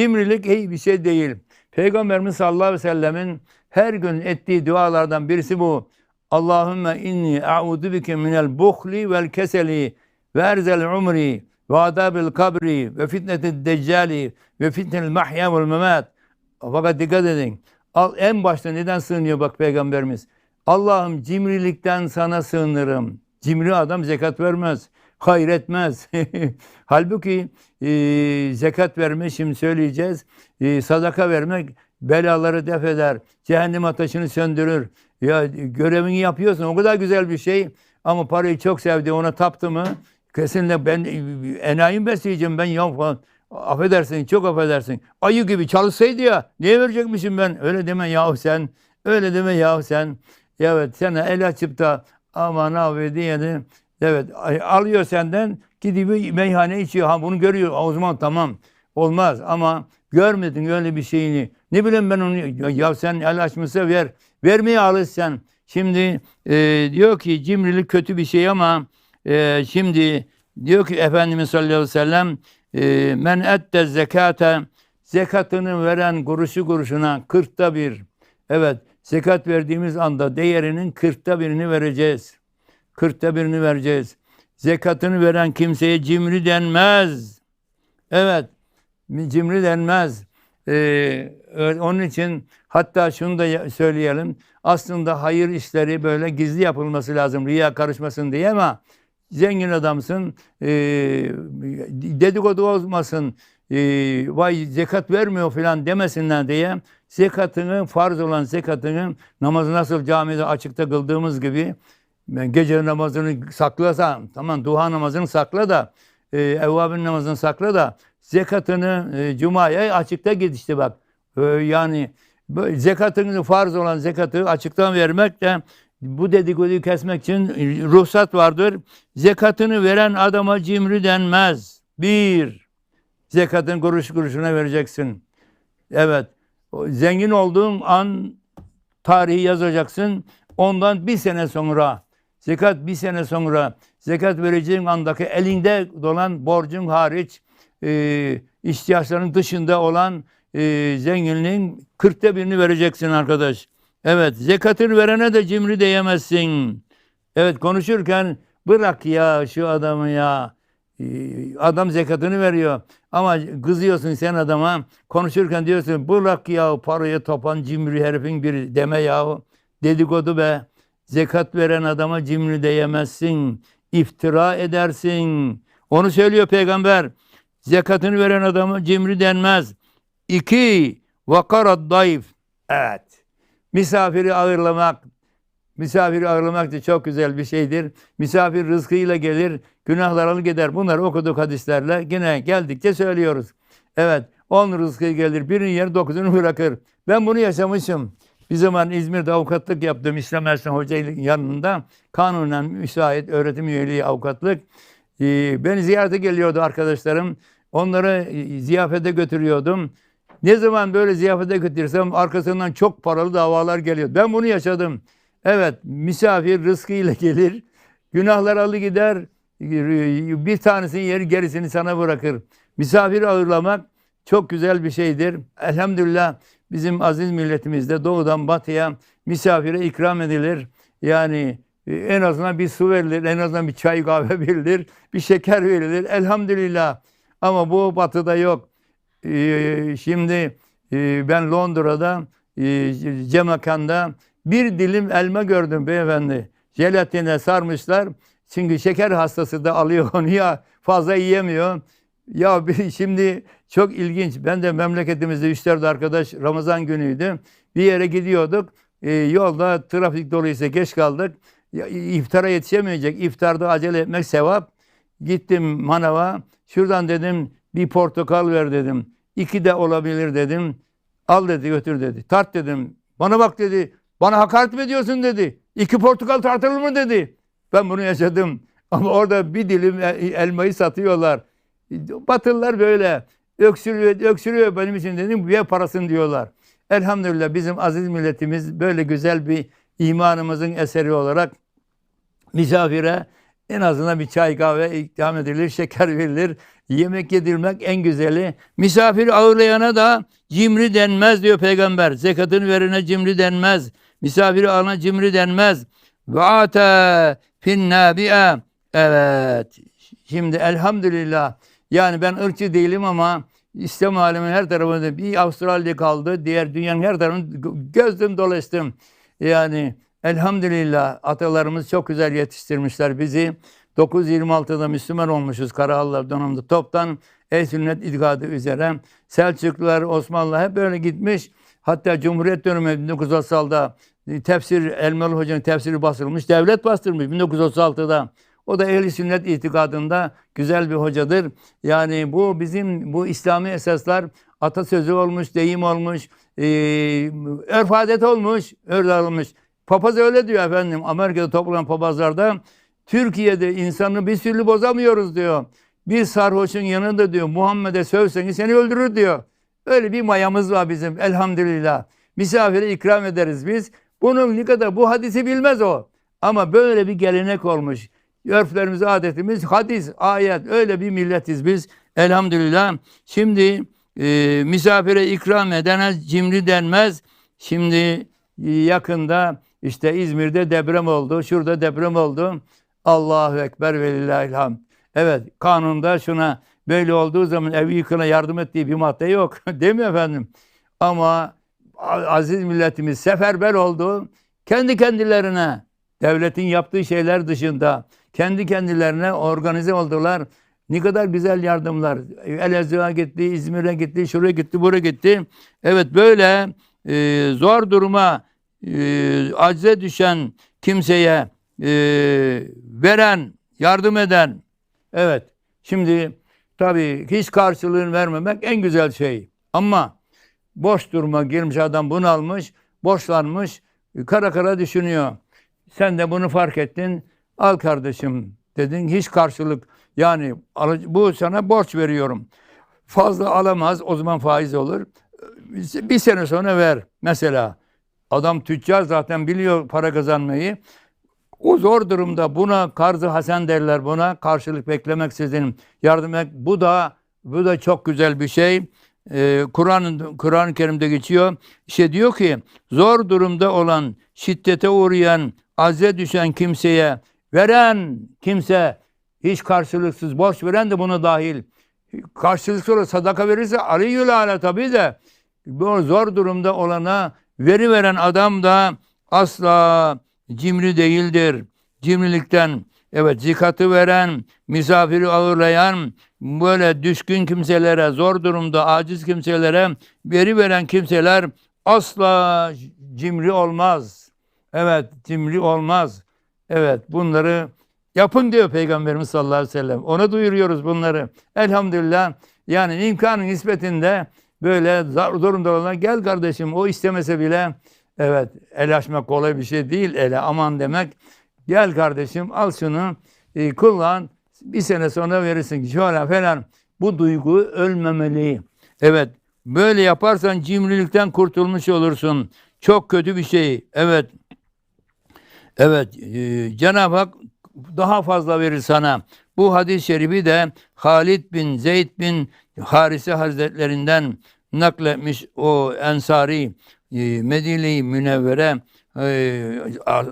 Cimrilik iyi bir şey değil. Peygamberimiz sallallahu aleyhi ve sellemin her gün ettiği dualardan birisi bu. Allahümme inni a'udu bike minel buhli vel keseli ve erzel umri ve adabil kabri ve fitnetil deccali ve fitnel mahya vel memat. Fakat dikkat edin. En başta neden sığınıyor bak Peygamberimiz? Allah'ım cimrilikten sana sığınırım. Cimri adam zekat vermez, hayır etmez. Halbuki e, zekat vermek, şimdi söyleyeceğiz, e, sadaka vermek belaları def eder, cehennem ateşini söndürür. Ya görevini yapıyorsun, o kadar güzel bir şey ama parayı çok sevdi, ona taptı mı kesinlikle ben enayim besleyeceğim ben ya falan. Affedersin, çok affedersin. Ayı gibi çalışsaydı ya, niye verecekmişim ben? Öyle deme yahu sen, öyle deme yahu sen. Evet, sana el açıp da aman abi diye evet alıyor senden gidiyor meyhane içiyor. Ha bunu görüyor. O zaman tamam. Olmaz ama görmedin öyle bir şeyini. Ne bileyim ben onu ya sen el açmışsa ver. Vermeye alış. Şimdi e, diyor ki cimrilik kötü bir şey ama e, şimdi diyor ki Efendimiz sallallahu aleyhi ve sellem e, men ette zekate zekatını veren kuruşu kuruşuna kırkta bir evet zekat verdiğimiz anda değerinin kırkta birini vereceğiz. Kırkta birini vereceğiz. Zekatını veren kimseye cimri denmez. Evet, cimri denmez. Ee, onun için hatta şunu da söyleyelim. Aslında hayır işleri böyle gizli yapılması lazım. Riya karışmasın diye ama zengin adamsın, e, dedikodu olmasın, e, vay zekat vermiyor falan demesinler diye zekatını, farz olan zekatını namazı nasıl camide açıkta kıldığımız gibi gece namazını saklasa, tamam duha namazını sakla da, e, evvabin namazını sakla da zekatını e, cumaya açıkta git işte bak. E, yani zekatını farz olan zekatı açıktan vermek de bu dedikoduyu kesmek için ruhsat vardır. Zekatını veren adama cimri denmez. Bir, zekatın kuruş kuruşuna vereceksin. Evet, zengin olduğun an tarihi yazacaksın. Ondan bir sene sonra, zekat bir sene sonra, zekat vereceğin andaki elinde dolan borcun hariç, e, ihtiyaçların dışında olan e, zenginliğin kırkta birini vereceksin arkadaş. Evet, zekatını verene de cimri diyemezsin. Evet, konuşurken bırak ya şu adamı ya. Ee, Adam zekatını veriyor. Ama kızıyorsun sen adama. Konuşurken diyorsun bırak ya parayı topan cimri herifin biri deme ya. Dedikodu be. Zekat veren adama cimri diyemezsin. İftira edersin. Onu söylüyor peygamber. Zekatını veren adama cimri denmez. İki, vakarad dayıf. Evet. Misafiri ağırlamak, misafiri ağırlamak da çok güzel bir şeydir. Misafir rızkıyla gelir, günahlarını gider. Bunları okuduk hadislerle yine geldikçe söylüyoruz. Evet, on rızkı gelir, birinin yer dokuzunu bırakır. Ben bunu yaşamışım. Bir zaman İzmir'de avukatlık yaptım İslam Ersan Hoca yanında. Kanunen müsait öğretim üyeliği avukatlık. Ee, beni ziyarete geliyordu arkadaşlarım. Onları ziyafete götürüyordum. Ne zaman böyle ziyafete götürsem arkasından çok paralı davalar geliyor. Ben bunu yaşadım. Evet, misafir rızkıyla gelir. Günahlar alı gider. Bir tanesinin yeri gerisini sana bırakır. Misafir ağırlamak çok güzel bir şeydir. Elhamdülillah bizim aziz milletimizde doğudan batıya misafire ikram edilir. Yani en azından bir su verilir, en azından bir çay kahve verilir, bir şeker verilir. Elhamdülillah. Ama bu batıda yok. Ee, şimdi e, ben Londra'da e, Cemakan'da bir dilim elma gördüm beyefendi. Jelatine sarmışlar. Çünkü şeker hastası da alıyor onu ya fazla yiyemiyor. Ya şimdi çok ilginç. Ben de memleketimizde 3-4 arkadaş Ramazan günüydü. Bir yere gidiyorduk. E, yolda trafik doluysa geç kaldık. Ya, iftara yetişemeyecek. İftarda acele etmek sevap. Gittim manava. Şuradan dedim bir portakal ver dedim. İki de olabilir dedim. Al dedi götür dedi. Tart dedim. Bana bak dedi. Bana hakaret mi ediyorsun dedi. İki portakal tartılır mı dedi. Ben bunu yaşadım. Ama orada bir dilim elmayı satıyorlar. Batılılar böyle. Öksürüyor, öksürüyor benim için dedim. Ve parasını diyorlar. Elhamdülillah bizim aziz milletimiz böyle güzel bir imanımızın eseri olarak misafire En azından bir çay kahve ikram edilir, şeker verilir. Yemek yedirmek en güzeli. Misafir ağırlayana da cimri denmez diyor peygamber. Zekatını verene cimri denmez. Misafiri alana cimri denmez. Ve ate fin. Evet. Şimdi elhamdülillah. Yani ben ırkçı değilim ama İslam aleminin her tarafında bir Avustralya kaldı. Diğer dünyanın her tarafını gözüm dolaştım. Yani elhamdülillah atalarımız çok güzel yetiştirmişler bizi. 926'da Müslüman olmuşuz Karahanlılar döneminde. Toptan el sünnet itikadı üzere. Selçuklular, Osmanlılar hep böyle gitmiş. Hatta Cumhuriyet dönemi 1936'da tefsir, Elmalı Hoca'nın tefsiri basılmış. Devlet bastırmış 1936'da. O da ehli sünnet itikadında güzel bir hocadır. Yani bu bizim bu İslami esaslar atasözü olmuş, deyim olmuş, e, örf adet olmuş, örf olmuş. Papaz öyle diyor efendim. Amerika'da toplanan papazlarda Türkiye'de insanı bir türlü bozamıyoruz diyor. Bir sarhoşun yanında diyor Muhammed'e sövseniz seni öldürür diyor. Öyle bir mayamız var bizim elhamdülillah. Misafire ikram ederiz biz. Bunun ne kadar bu hadisi bilmez o. Ama böyle bir gelenek olmuş. Örflerimiz, adetimiz, hadis, ayet öyle bir milletiz biz. Elhamdülillah. Şimdi e, misafire ikram edene cimri denmez. Şimdi e, yakında işte İzmir'de deprem oldu. Şurada deprem oldu. Allahu Ekber ve lillahil hamd. Evet kanunda şuna böyle olduğu zaman evi yıkına yardım ettiği bir madde yok. Değil mi efendim? Ama aziz milletimiz seferber oldu. Kendi kendilerine devletin yaptığı şeyler dışında kendi kendilerine organize oldular. Ne kadar güzel yardımlar. Elazığ'a gitti, İzmir'e gitti, şuraya gitti, buraya gitti. Evet böyle e, zor duruma e, acize düşen kimseye e, veren, yardım eden. Evet. Şimdi tabii hiç karşılığını vermemek en güzel şey. Ama boş duruma girmiş adam bunu almış, borçlanmış, kara kara düşünüyor. Sen de bunu fark ettin. Al kardeşim dedin. Hiç karşılık yani bu sana borç veriyorum. Fazla alamaz o zaman faiz olur. Bir sene sonra ver mesela. Adam tüccar zaten biliyor para kazanmayı. O zor durumda buna karzı hasen derler buna. Karşılık beklemeksizin yardım etmek. Bu da bu da çok güzel bir şey. Ee, Kur'an Kur'an-ı Kerim'de geçiyor. İşte diyor ki zor durumda olan, şiddete uğrayan, azze düşen kimseye veren kimse hiç karşılıksız borç veren de bunu dahil. Karşılıksız olarak sadaka verirse aleyhül ala tabi de bu zor durumda olana veri veren adam da asla cimri değildir. Cimrilikten evet zikatı veren, misafiri ağırlayan, böyle düşkün kimselere, zor durumda aciz kimselere veri veren kimseler asla cimri olmaz. Evet cimri olmaz. Evet bunları yapın diyor Peygamberimiz sallallahu aleyhi ve sellem. Ona duyuruyoruz bunları. Elhamdülillah yani imkanın nispetinde böyle zor durumda olan gel kardeşim o istemese bile evet el açmak kolay bir şey değil ele aman demek. Gel kardeşim al şunu e, kullan bir sene sonra verirsin şöyle falan. Bu duygu ölmemeli. Evet böyle yaparsan cimrilikten kurtulmuş olursun. Çok kötü bir şey. Evet Evet, e, Cenab-ı Hak daha fazla verir sana. Bu hadis-i şerifi de Halid bin Zeyd bin Harise Hazretlerinden nakletmiş o Ensari e, Medine-i Münevvere e,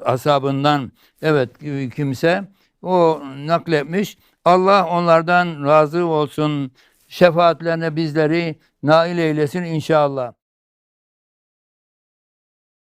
ashabından evet kimse o nakletmiş. Allah onlardan razı olsun. Şefaatlerine bizleri nail eylesin inşallah.